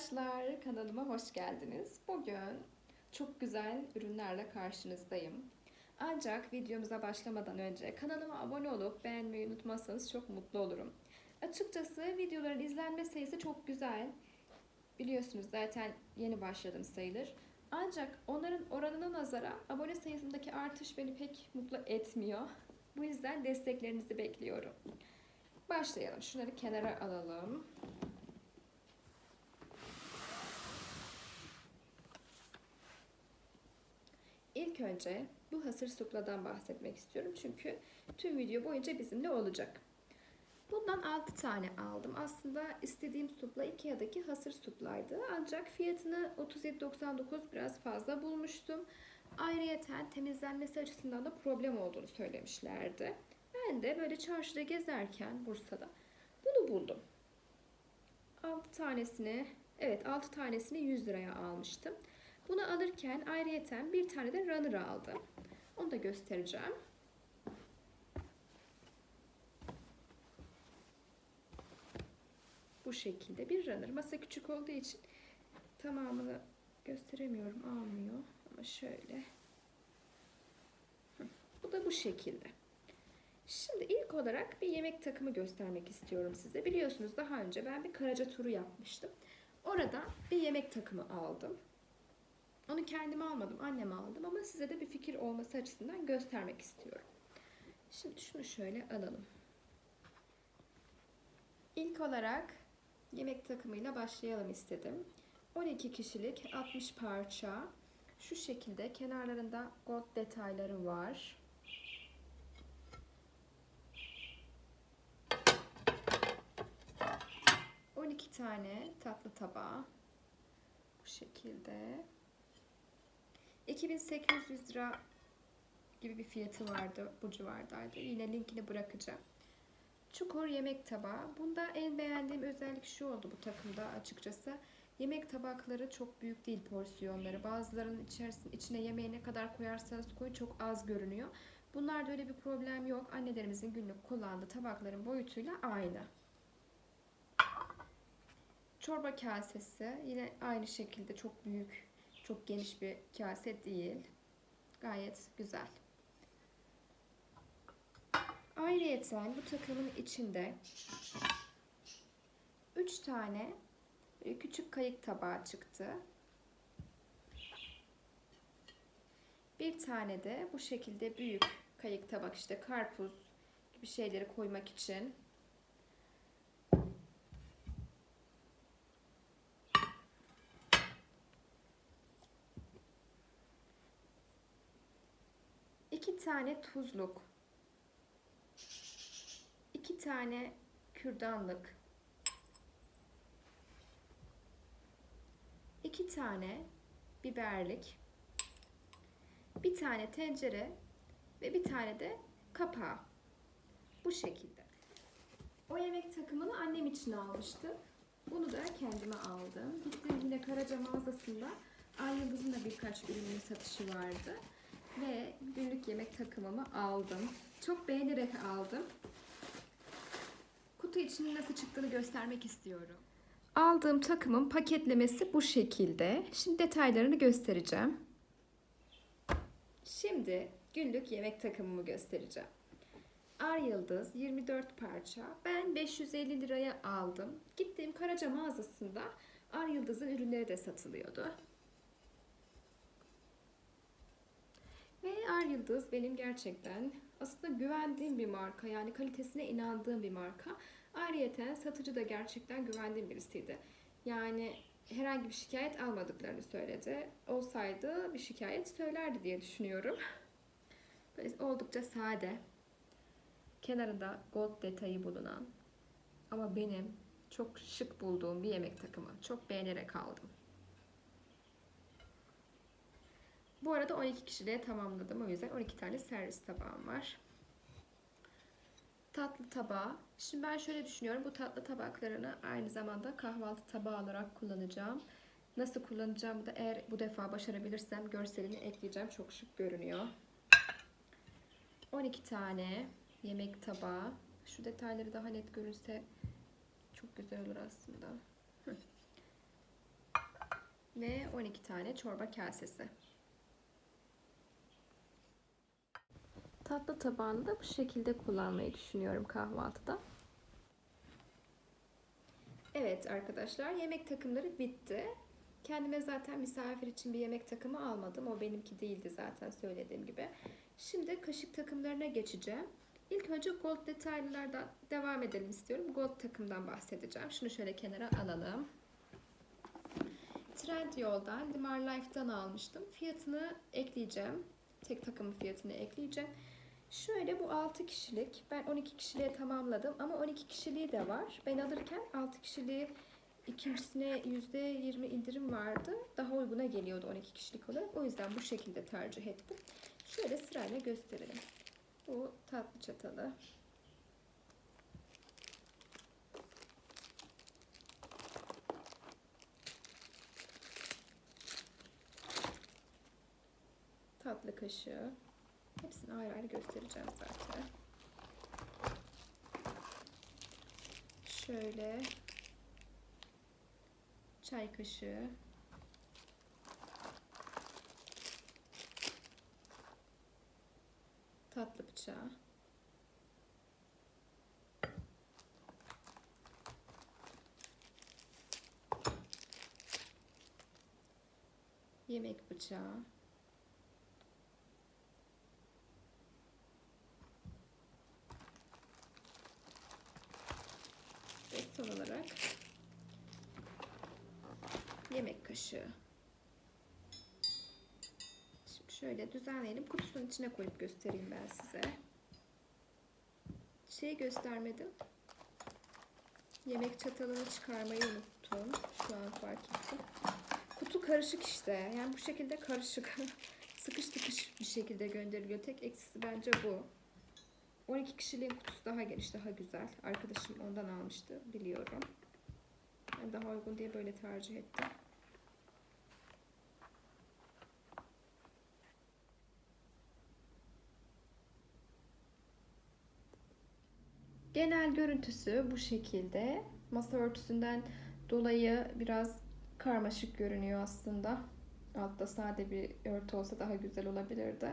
arkadaşlar, kanalıma hoş geldiniz. Bugün çok güzel ürünlerle karşınızdayım. Ancak videomuza başlamadan önce kanalıma abone olup beğenmeyi unutmazsanız çok mutlu olurum. Açıkçası videoların izlenme sayısı çok güzel. Biliyorsunuz zaten yeni başladım sayılır. Ancak onların oranına nazara abone sayısındaki artış beni pek mutlu etmiyor. Bu yüzden desteklerinizi bekliyorum. Başlayalım. Şunları kenara alalım. İlk önce bu hasır supladan bahsetmek istiyorum. Çünkü tüm video boyunca bizimle olacak. Bundan 6 tane aldım. Aslında istediğim supla Ikea'daki hasır suplaydı. Ancak fiyatını 37.99 biraz fazla bulmuştum. Ayrıyeten temizlenmesi açısından da problem olduğunu söylemişlerdi. Ben de böyle çarşıda gezerken Bursa'da bunu buldum. 6 tanesini, evet 6 tanesini 100 liraya almıştım. Bunu alırken ayrıyeten bir tane de runner aldım. Onu da göstereceğim. Bu şekilde bir runner. Masa küçük olduğu için tamamını gösteremiyorum. Almıyor. Ama şöyle. Bu da bu şekilde. Şimdi ilk olarak bir yemek takımı göstermek istiyorum size. Biliyorsunuz daha önce ben bir Karaca turu yapmıştım. Orada bir yemek takımı aldım. Onu kendim almadım, annem aldım ama size de bir fikir olması açısından göstermek istiyorum. Şimdi şunu şöyle alalım. İlk olarak yemek takımıyla başlayalım istedim. 12 kişilik 60 parça. Şu şekilde kenarlarında gold detayları var. İki tane tatlı tabağı. Bu şekilde. 2800 lira gibi bir fiyatı vardı. Bu civardaydı. Yine linkini bırakacağım. Çukur yemek tabağı. Bunda en beğendiğim özellik şu oldu bu takımda açıkçası. Yemek tabakları çok büyük değil porsiyonları. Bazılarının içerisine, içine yemeği ne kadar koyarsanız koyun çok az görünüyor. Bunlarda öyle bir problem yok. Annelerimizin günlük kullandığı tabakların boyutuyla aynı. Çorba kasesi yine aynı şekilde çok büyük, çok geniş bir kase değil. Gayet güzel. Ayrıyeten bu takımın içinde 3 tane küçük kayık tabağı çıktı. Bir tane de bu şekilde büyük kayık tabak işte karpuz gibi şeyleri koymak için. İki tane tuzluk. iki tane kürdanlık. iki tane biberlik. Bir tane tencere ve bir tane de kapağı. Bu şekilde. O yemek takımını annem için almıştım. Bunu da kendime aldım. Gittim yine Karaca mağazasında Ay Yıldız'ın da birkaç ürünün satışı vardı. Ve günlük yemek takımımı aldım. Çok beğenerek aldım. Kutu içinin nasıl çıktığını göstermek istiyorum. Aldığım takımın paketlemesi bu şekilde. Şimdi detaylarını göstereceğim. Şimdi günlük yemek takımımı göstereceğim. Ar Yıldız 24 parça. Ben 550 liraya aldım. Gittiğim Karaca mağazasında Ar Yıldız'ın ürünleri de satılıyordu. Ve Ar Yıldız benim gerçekten aslında güvendiğim bir marka. Yani kalitesine inandığım bir marka. Ayrıyeten satıcı da gerçekten güvendiğim birisiydi. Yani herhangi bir şikayet almadıklarını söyledi. Olsaydı bir şikayet söylerdi diye düşünüyorum. Böyle oldukça sade. Kenarında gold detayı bulunan ama benim çok şık bulduğum bir yemek takımı. Çok beğenerek aldım. Bu arada 12 kişiliğe tamamladım. O yüzden 12 tane servis tabağım var. Tatlı tabağı. Şimdi ben şöyle düşünüyorum. Bu tatlı tabaklarını aynı zamanda kahvaltı tabağı olarak kullanacağım. Nasıl kullanacağımı da eğer bu defa başarabilirsem görselini ekleyeceğim. Çok şık görünüyor. 12 tane yemek tabağı. Şu detayları daha net görünse çok güzel olur aslında. ve 12 tane çorba kasesi. Tatlı tabağını da bu şekilde kullanmayı düşünüyorum kahvaltıda. Evet arkadaşlar yemek takımları bitti. Kendime zaten misafir için bir yemek takımı almadım. O benimki değildi zaten söylediğim gibi. Şimdi kaşık takımlarına geçeceğim. İlk önce gold detaylılardan devam edelim istiyorum. Gold takımdan bahsedeceğim. Şunu şöyle kenara alalım. Trendyol'dan, Dimar Life'dan almıştım. Fiyatını ekleyeceğim. Tek takımın fiyatını ekleyeceğim. Şöyle bu 6 kişilik. Ben 12 kişiliğe tamamladım ama 12 kişiliği de var. Ben alırken 6 kişiliği ikincisine %20 indirim vardı. Daha uyguna geliyordu 12 kişilik olarak. O yüzden bu şekilde tercih ettim. Şöyle sırayla gösterelim. Bu tatlı çatalı. Tatlı kaşığı. Hepsini ayrı ayrı göstereceğim zaten. Şöyle çay kaşığı. Tatlı bıçağı. Yemek bıçağı. Ve son olarak yemek kaşığı. Şimdi şöyle düzenleyelim. Kutusunun içine koyup göstereyim ben size. Şey göstermedim. Yemek çatalını çıkarmayı unuttum. Şu an fark ettim. Kutu karışık işte. Yani bu şekilde karışık. Sıkış tıkış bir şekilde gönderiliyor. Tek eksisi bence bu. 12 kişiliğin kutusu daha geniş, daha güzel. Arkadaşım ondan almıştı, biliyorum. Ben daha uygun diye böyle tercih ettim. Genel görüntüsü bu şekilde. Masa örtüsünden dolayı biraz karmaşık görünüyor aslında. Altta sade bir örtü olsa daha güzel olabilirdi.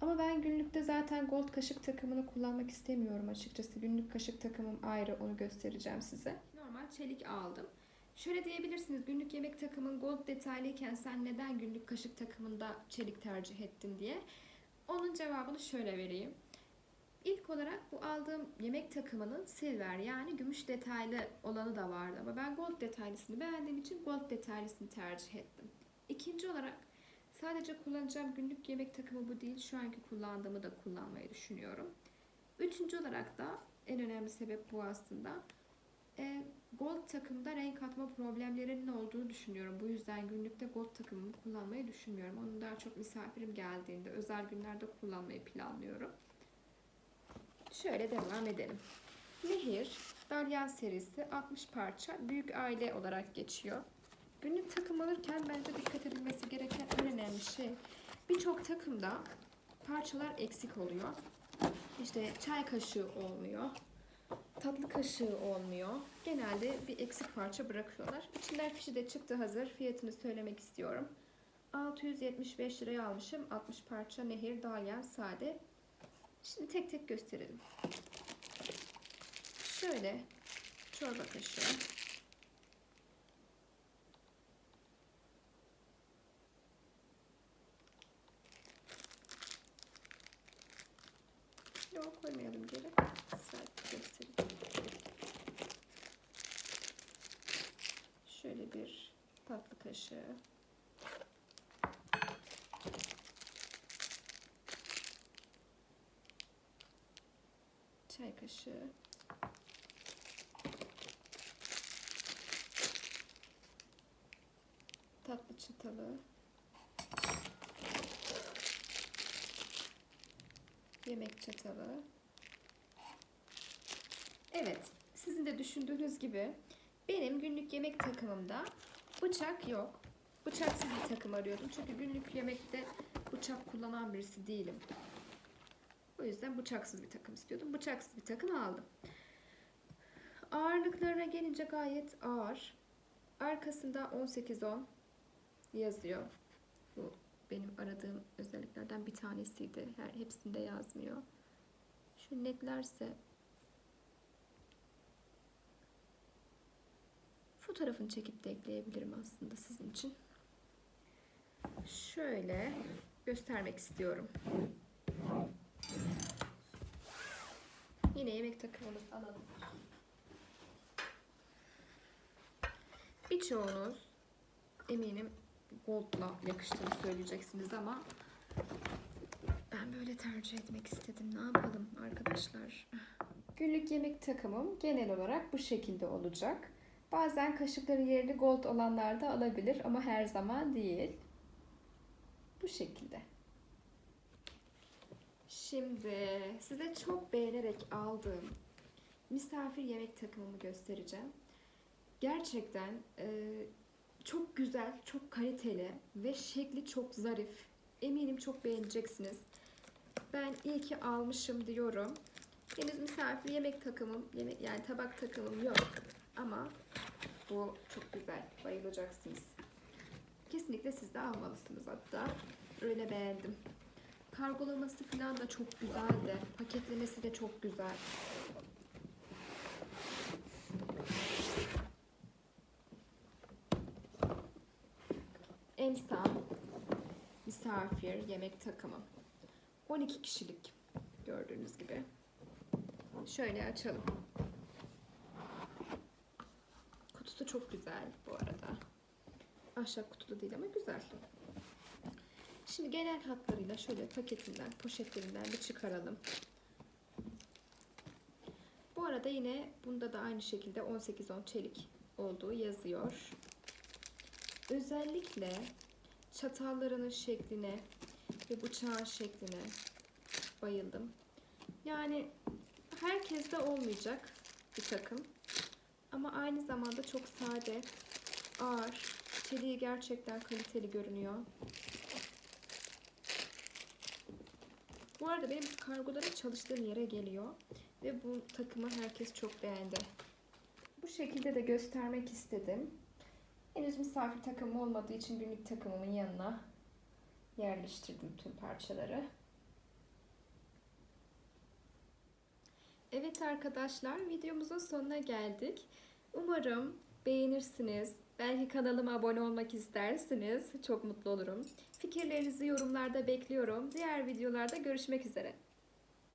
Ama ben günlükte zaten gold kaşık takımını kullanmak istemiyorum açıkçası. Günlük kaşık takımım ayrı onu göstereceğim size. Normal çelik aldım. Şöyle diyebilirsiniz günlük yemek takımın gold detaylıyken sen neden günlük kaşık takımında çelik tercih ettin diye. Onun cevabını şöyle vereyim. İlk olarak bu aldığım yemek takımının silver yani gümüş detaylı olanı da vardı ama ben gold detaylısını beğendiğim için gold detaylısını tercih ettim. İkinci olarak sadece kullanacağım günlük yemek takımı bu değil şu anki kullandığımı da kullanmayı düşünüyorum. Üçüncü olarak da en önemli sebep bu aslında. E, gold takımda renk atma problemlerinin olduğunu düşünüyorum. Bu yüzden günlükte gold takımımı kullanmayı düşünmüyorum. Onu daha çok misafirim geldiğinde özel günlerde kullanmayı planlıyorum. Şöyle devam edelim. Nehir, Dalyan serisi 60 parça büyük aile olarak geçiyor. Günlük takım alırken bence dikkat edilmesi gereken en önemli şey birçok takımda parçalar eksik oluyor. İşte çay kaşığı olmuyor. Tatlı kaşığı olmuyor. Genelde bir eksik parça bırakıyorlar. İçinden fişi de çıktı hazır. Fiyatını söylemek istiyorum. 675 liraya almışım. 60 parça nehir, dalyan, sade. Şimdi tek tek gösterelim. Şöyle çorba kaşığı. Yok koymayalım geri. Sadece göstereyim. Şöyle bir tatlı kaşığı. Çay kaşığı. Tatlı çatalı. Yemek çatalı. Evet, sizin de düşündüğünüz gibi benim günlük yemek takımımda bıçak yok. Bıçaksız bir takım arıyordum. Çünkü günlük yemekte bıçak kullanan birisi değilim. O yüzden bıçaksız bir takım istiyordum. Bıçaksız bir takım aldım. Ağırlıklarına gelince gayet ağır. Arkasında 18-10, yazıyor. Bu benim aradığım özelliklerden bir tanesiydi. Her hepsinde yazmıyor. Şu netlerse fotoğrafını çekip de ekleyebilirim aslında sizin için. Şöyle göstermek istiyorum. Yine yemek takımımızı alalım. Birçoğunuz eminim gold'la yakıştığını söyleyeceksiniz ama ben böyle tercih etmek istedim. Ne yapalım arkadaşlar? Günlük yemek takımım genel olarak bu şekilde olacak. Bazen kaşıkların yerini gold olanlar da alabilir ama her zaman değil. Bu şekilde. Şimdi size çok beğenerek aldığım misafir yemek takımımı göstereceğim. Gerçekten e, çok güzel, çok kaliteli ve şekli çok zarif. Eminim çok beğeneceksiniz. Ben iyi ki almışım diyorum. Henüz misafir yemek takımım, yemek, yani tabak takımım yok. Ama bu çok güzel. Bayılacaksınız. Kesinlikle siz de almalısınız hatta. Öyle beğendim. Kargolaması falan da çok güzeldi. Paketlemesi de çok güzel. Misafir yemek takımı. 12 kişilik gördüğünüz gibi. Şöyle açalım. Kutusu çok güzel bu arada. Ahşap kutulu değil ama güzel. Şimdi genel hatlarıyla şöyle paketinden, poşetlerinden bir çıkaralım. Bu arada yine bunda da aynı şekilde 18-10 çelik olduğu yazıyor. Özellikle çatallarının şekline ve bıçağın şekline bayıldım. Yani herkeste olmayacak bir takım. Ama aynı zamanda çok sade, ağır, çeliği gerçekten kaliteli görünüyor. Bu arada benim kargolarım çalıştığım yere geliyor. Ve bu takımı herkes çok beğendi. Bu şekilde de göstermek istedim. Henüz misafir takımım olmadığı için günlük takımımın yanına yerleştirdim tüm parçaları. Evet arkadaşlar videomuzun sonuna geldik. Umarım beğenirsiniz. Belki kanalıma abone olmak istersiniz. Çok mutlu olurum. Fikirlerinizi yorumlarda bekliyorum. Diğer videolarda görüşmek üzere.